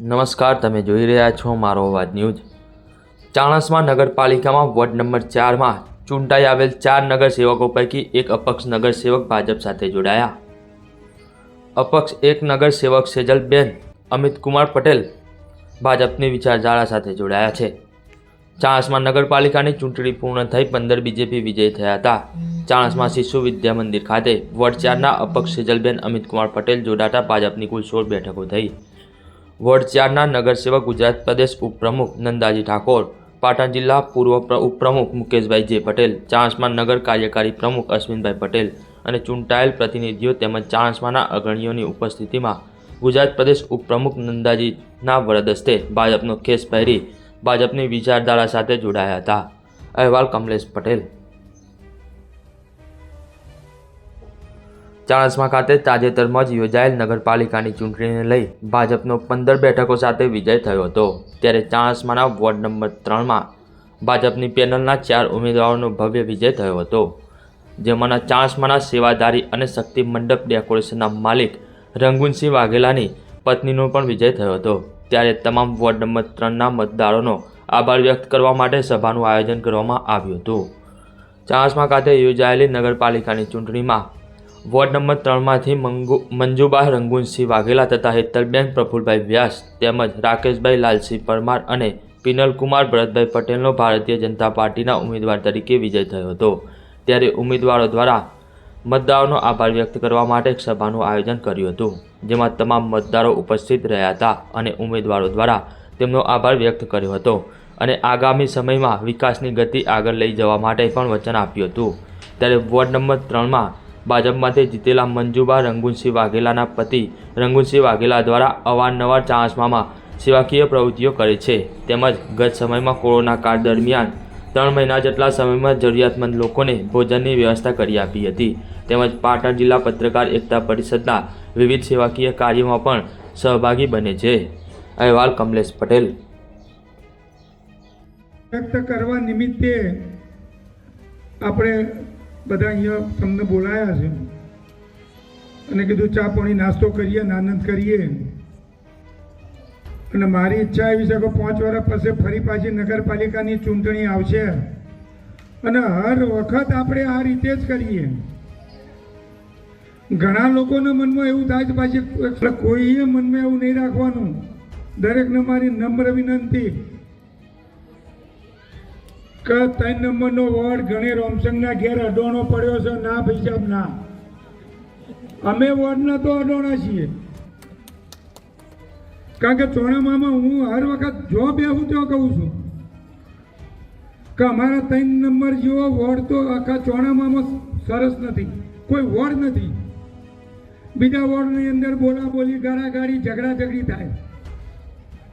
નમસ્કાર, તમે જોઈ રહ્યા છો મારો અવાજ ન્યૂઝ. ચાણસમાં નગરપાલિકામાં વોર્ડ નંબર ચારમાં ચૂંટાઈ આવેલ ચાર નગરસેવકો પૈકી એક અપક્ષ નગરસેવક ભાજપ સાથે જોડાયા. અપક્ષ એક નગરસેવક સેજલબેન અમિતકુમાર પટેલ ભાજપની વિચારધારા સાથે જોડાયા છે. ચાણસમાં નગરપાલિકાની ચૂંટણી પૂર્ણ થઈ પંદર બીજેપી વિજય થયા હતા. ચાણસમાં શિશુ વિદ્યા મંદિર ખાતે વોર્ડ ચારના અપક્ષ સેજલબેન અમિતકુમાર પટેલ જોડાતા ભાજપની કુલ સોળ બેઠકો થઈ. વોર્ડ ચારના નગરસેવક ગુજરાત પ્રદેશ ઉપપ્રમુખ નંદાજી ઠાકોર, પાટણ જિલ્લા પૂર્વ પ્ર- ઉપપ્રમુખ મુકેશભાઈ જે પટેલ ચાણસમાં નગર કાર્યકારી પ્રમુખ અશ્વિનભાઈ પટેલ અને ચૂંટાયેલ પ્રતિનિધિઓ તેમજ ચાણસમાના અગ્રણીઓની ઉપસ્થિતિમાં ગુજરાત પ્રદેશ ઉપપ્રમુખ નંદાજીના વરદસ્તે ભાજપનો ખેસ પહેરી ભાજપની વિચારધારા સાથે જોડાયા હતા. અહેવાલ કમલેશ પટેલ. ચાણસ્મા ખાતે તાજેતરમાં જ યોજાયેલ નગરપાલિકાની ચૂંટણીને લઈ ભાજપનો પંદર બેઠકો સાથે વિજય થયો હતો. ત્યારે ચાણસ્માના વોર્ડ નંબર ત્રણમાં ભાજપની પેનલના ચાર ઉમેદવારોનો ભવ્ય વિજય થયો હતો, જેમાંના ચાણસ્માના સેવાધારી અને શક્તિ મંડપ ડેકોરેશનના માલિક રંગુનસિંહ વાઘેલાની પત્નીનો પણ વિજય થયો હતો. ત્યારે તમામ વોર્ડ નંબર ત્રણના મતદારોનો આભાર વ્યક્ત કરવા માટે સભાનું આયોજન કરવામાં આવ્યું હતું. ચાણસ્મા ખાતે યોજાયેલી નગરપાલિકાની ચૂંટણીમાં વોર્ડ નંબર ત્રણમાંથી મંગુ, મંજુબા રંગુનસિંહ વાઘેલા તથા હેતલબેન પ્રફુલભાઈ વ્યાસ તેમજ રાકેશભાઈ લાલસિંહ પરમાર અને પિનલકુમાર ભરતભાઈ પટેલનો ભારતીય જનતા પાર્ટીના ઉમેદવાર તરીકે વિજય થયો હતો. ત્યારે ઉમેદવારો દ્વારા મતદારોનો આભાર વ્યક્ત કરવા માટે એક સભાનું આયોજન કર્યું હતું, જેમાં તમામ મતદારો ઉપસ્થિત રહ્યા હતા અને ઉમેદવારો દ્વારા તેમનો આભાર વ્યક્ત કર્યો હતો અને આગામી સમયમાં વિકાસની ગતિ આગળ લઈ જવા માટે પણ વચન આપ્યું હતું. ત્યારે વોર્ડ નંબર ત્રણમાં ભાજપમાંથી જીતેલા મંજુબા રંગુનસિંહ વાઘેલાના પતિ રંગુનસિંહ વાઘેલા દ્વારા અવારનવાર ચાણસ્મામાં સેવાકીય પ્રવૃત્તિઓ કરે છે. તેમજ ગત સમયમાં કોરોના કાળ દરમિયાન ત્રણ મહિના જેટલા સમયમાં જરૂરિયાતમંદ લોકોને ભોજનની વ્યવસ્થા કરી આપી હતી. તેમજ પાટણ જિલ્લા પત્રકાર એકતા પરિષદના વિવિધ સેવાકીય કાર્યોમાં પણ સહભાગી બને છે. અહેવાલ કમલેશ પટેલ. વ્યક્ત કરવા નિમિત્તે આપણે બધા અહીંયા તમને બોલાયા છે. અને કીધું, ચા પાણી નાસ્તો કરીએ, આનંદ કરીએ. અને મારી ઈચ્છા એવી છે કે પાંચ વર્ષ પછી ફરી પાછી નગરપાલિકાની ચૂંટણી આવશે. અને હર વખત આપણે આ રીતે જ કરીએ. ઘણા લોકોના મનમાં એવું થાય પાછી કોઈએ મનમાં એવું નહીં રાખવાનું. દરેકને મારી નમ્ર વિનંતી. કે ત્રણ નંબરનો વોર્ડ ગણે રોમસંગના ઘેર અડોણો પડ્યો છે, ના ભાઈ સાહેબ, ના. અમે વોર્ડના તો અડોણા છીએ. કારણ કે ચોણામામાં હું હર વખત જો બેહું તો કહું છું કે અમારા ત્રણ નંબર જેવો વોર્ડ તો આખા ચોણામામાં સરસ નથી, કોઈ વોર્ડ નથી. બીજા વોર્ડની અંદર બોલા બોલી ગાળાગાળી ઝઘડા ઝઘડી થાય.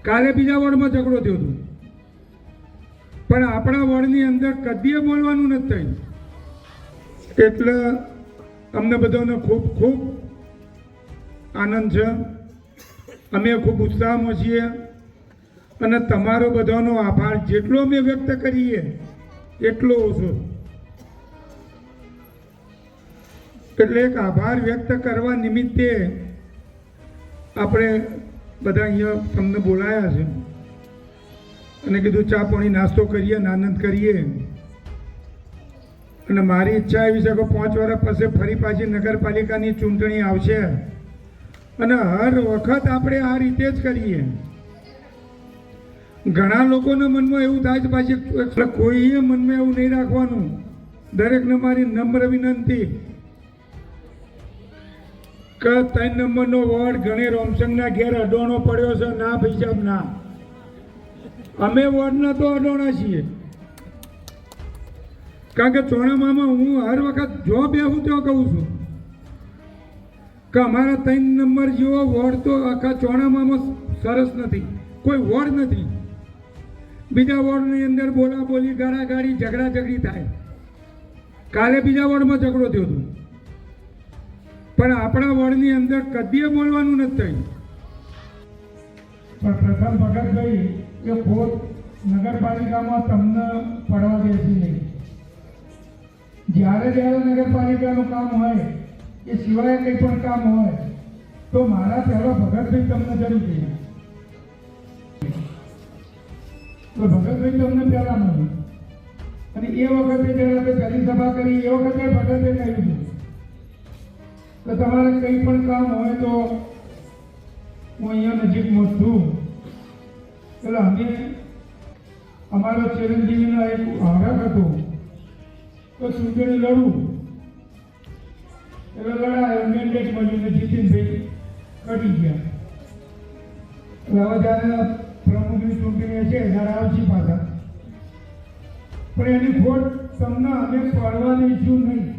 કાલે બીજા વોર્ડમાં ઝઘડો થયો હતો. પણ આપણા વોર્ડની અંદર કદીએ બોલવાનું નથી એટલે અમને બધાને ખૂબ ખૂબ આનંદ છે. અમે ખૂબ ઉત્સાહમાં છીએ અને તમારો બધાનો આભાર જેટલો અમે વ્યક્ત કરીએ, એટલો ઓછો. એટલે એક આભાર વ્યક્ત કરવા નિમિત્તે આપણે બધા અહીંયા તમને બોલાયા છે. અને કીધું, ચા પાણી નાસ્તો કરીએ, આનંદ કરીએ. અને મારી ઈચ્છા એવી છે કે પાંચ વર્ષ પછી ફરી પાછી નગરપાલિકાની ચૂંટણી આવશે. અને હર વખત આપણે આ રીતે જ કરીએ. ઘણા લોકોના મનમાં એવું થાય છે પાછી, એટલે કોઈએ મનમાં એવું નહીં રાખવાનું? દરેકને મારી નમ્ર વિનંતી. કે ત્રણ નંબરનો વોર્ડ ઘણી રોમસંગના ઘેર અડોણો પડ્યો છે. ના ભાઈ સાહેબ, ના. અમે વોર્ડના તો અડોણા છીએ. કારણ કે ચોણામામાં હું હર વખત જો બેહું તો કહું છું કે અમારા ત્રણ નંબર જેવો વોર્ડ તો આખા ચોણામામાં સરસ નથી. કોઈ વોર્ડ નથી. બીજા વોર્ડની અંદર બોલા બોલી ગાળાગાળી ઝઘડા ઝઘડી થાય. કાલે બીજા વોર્ડમાં ઝઘડો થયો હતો. પણ આપણા વોર્ડની અંદર કદીએ બોલવાનું નથી થયું. પણ પ્રથમ ભગતભાઈ એ ખોટ નગરપાલિકામાં તમને પડવા દેશે નહીં. જ્યારે જ્યારે નગરપાલિકાનું કામ હોય, એ સિવાય કંઈ પણ કામ હોય, તો મારા પહેલો ભગતભાઈ તમને જરૂર જોઈએ તો ભગતભાઈ તમને પહેલા મળ્યું. અને એ વખતે જ્યારે આપણે પહેલી સભા કરી, એ વખતે ભગતભાઈ કહ્યું કે તમારે કંઈ પણ કામ હોય તો હું અહીંયા નજીકમાં છું. એટલે અમે અમારો ચિરંજીવીનો એક આગ્રહ હતો. તો ચૂંટણી લડવું એટલે લડાયો મેન્ડેટ મળીને જીતીનભાઈ કટી ગયા. એટલે હવે જ્યારે પ્રમુખની ચૂંટણી છે ત્યારે આવશે પાછા. પણ એની ખોટ તમને અમે પડવા દઈશું નહીં.